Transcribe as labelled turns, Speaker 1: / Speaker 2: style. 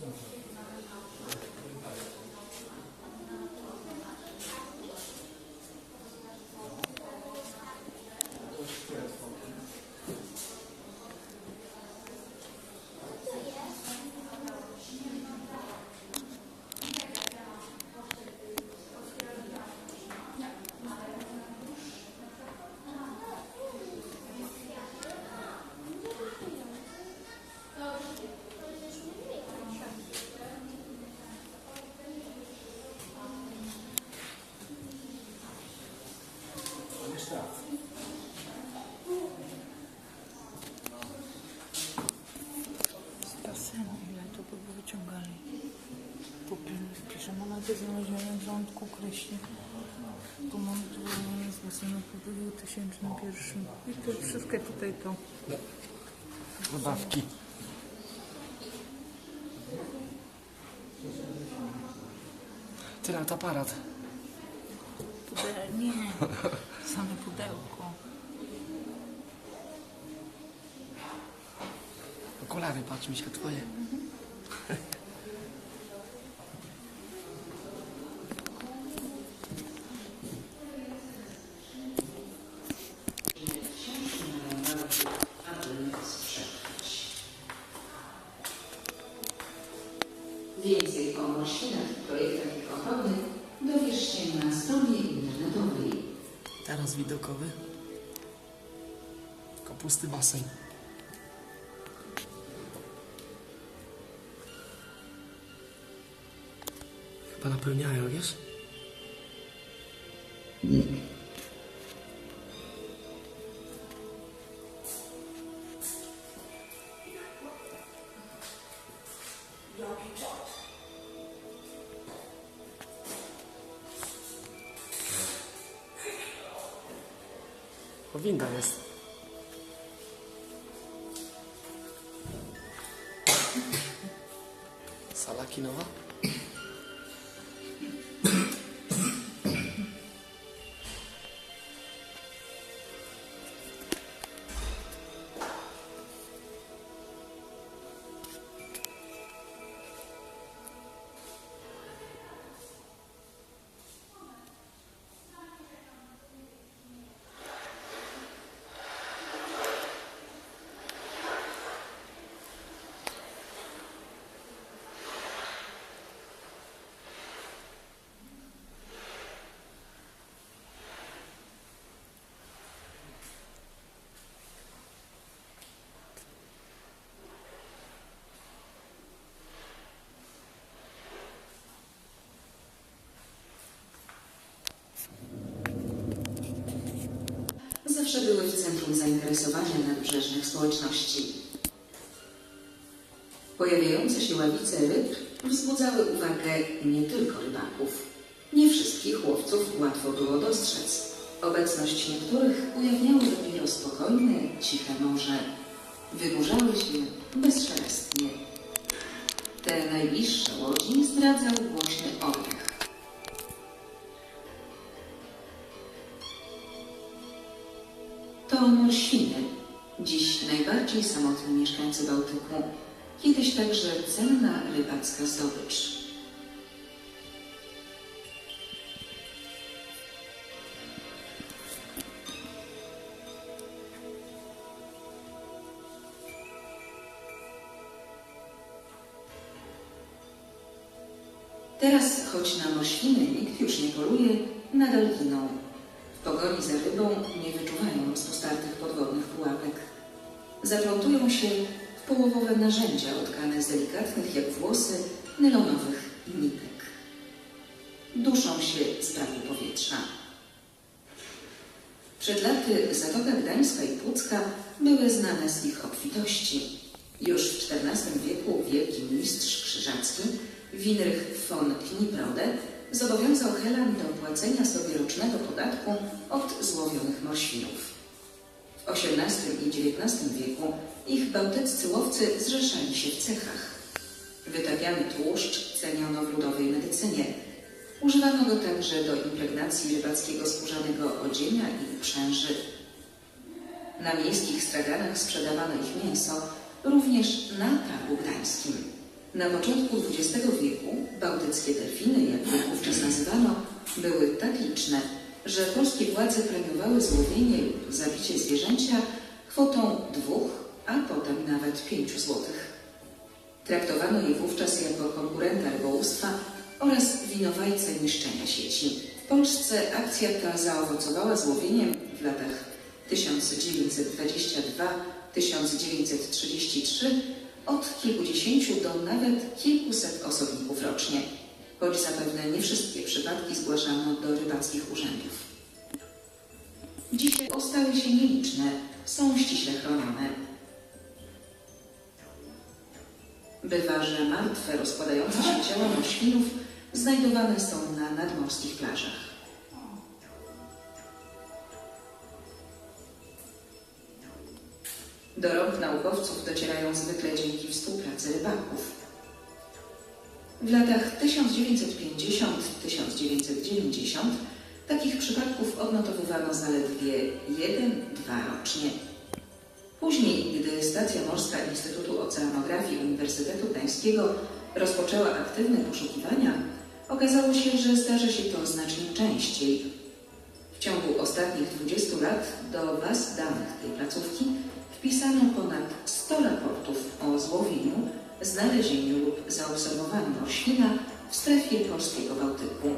Speaker 1: Thank you. Nadzieję, że znalezienie wrzątku kreśli. Tu mam tu z basenu po 2001. I to wszystkie tutaj to.
Speaker 2: Zabawki. Ty nawet aparat.
Speaker 1: Pude... Nie, same pudełko.
Speaker 2: Okulary, patrz mi się twoje.
Speaker 3: Dowiesz się na stronie internetowej.
Speaker 2: Teraz widokowy. Tylko pusty basen. Chyba napełniają, wiesz? vingança. Salá aqui não, é?
Speaker 3: Zawsze były w centrum zainteresowania nadbrzeżnych społeczności. Pojawiające się ławice ryb wzbudzały uwagę nie tylko rybaków. Nie wszystkich łowców łatwo było dostrzec. Obecność niektórych ujawniały dopiero spokojne, ciche morze. Wynurzały się bezszelestnie. Te najbliższe łodzi zdradzał głośny oddech. To morświny, dziś najbardziej samotni mieszkańcy Bałtyku, kiedyś także cenna rybacka zdobycz. Teraz, choć na morświny nikt już nie poluje, nadal giną. W pogoni za rybą nie wyczuwają rozpostartych podwodnych pułapek. Zaplątują się w połowowe narzędzia utkane z delikatnych jak włosy nylonowych nitek. Duszą się z braku powietrza. Przed laty Zatoka Gdańska i Pucka były znane z ich obfitości. Już w XIV wieku wielki mistrz krzyżacki Winrych von Kniprode zobowiązał Helan do płacenia sobie rocznego podatku od złowionych morświnów. W XVIII i XIX wieku ich bałtyccy łowcy zrzeszali się w cechach. Wytapiany tłuszcz ceniono w ludowej medycynie. Używano go także do impregnacji rybackiego skórzanego odzienia i przęży. Na miejskich straganach sprzedawano ich mięso, również na targu gdańskim. Na początku XX wieku bałtyckie delfiny, jak je wówczas nazywano, były tak liczne, że polskie władze premiowały złowienie lub zabicie zwierzęcia kwotą dwóch, a potem nawet pięciu złotych. Traktowano je wówczas jako konkurenta rybołówstwa oraz winowajcę niszczenia sieci. W Polsce akcja ta zaowocowała złowieniem w latach 1922-1933 od kilkudziesięciu do nawet kilkuset osobników rocznie, choć zapewne nie wszystkie przypadki zgłaszano do rybackich urzędów. Dzisiaj ostały się nieliczne, są ściśle chronione. Bywa, że martwe, rozkładające się ciała morświnów znajdowane są na nadmorskich plażach. Do rąk naukowców docierają zwykle dzięki współpracy rybaków. W latach 1950-1990 takich przypadków odnotowywano zaledwie jeden, dwa rocznie. Później, gdy stacja morska Instytutu Oceanografii Uniwersytetu Gdańskiego rozpoczęła aktywne poszukiwania, okazało się, że zdarza się to znacznie częściej. W ciągu ostatnich 20 lat do baz danych tej placówki wpisano ponad 100 raportów o złowieniu, znalezieniu lub zaobserwowaniu orświna w strefie polskiego Bałtyku.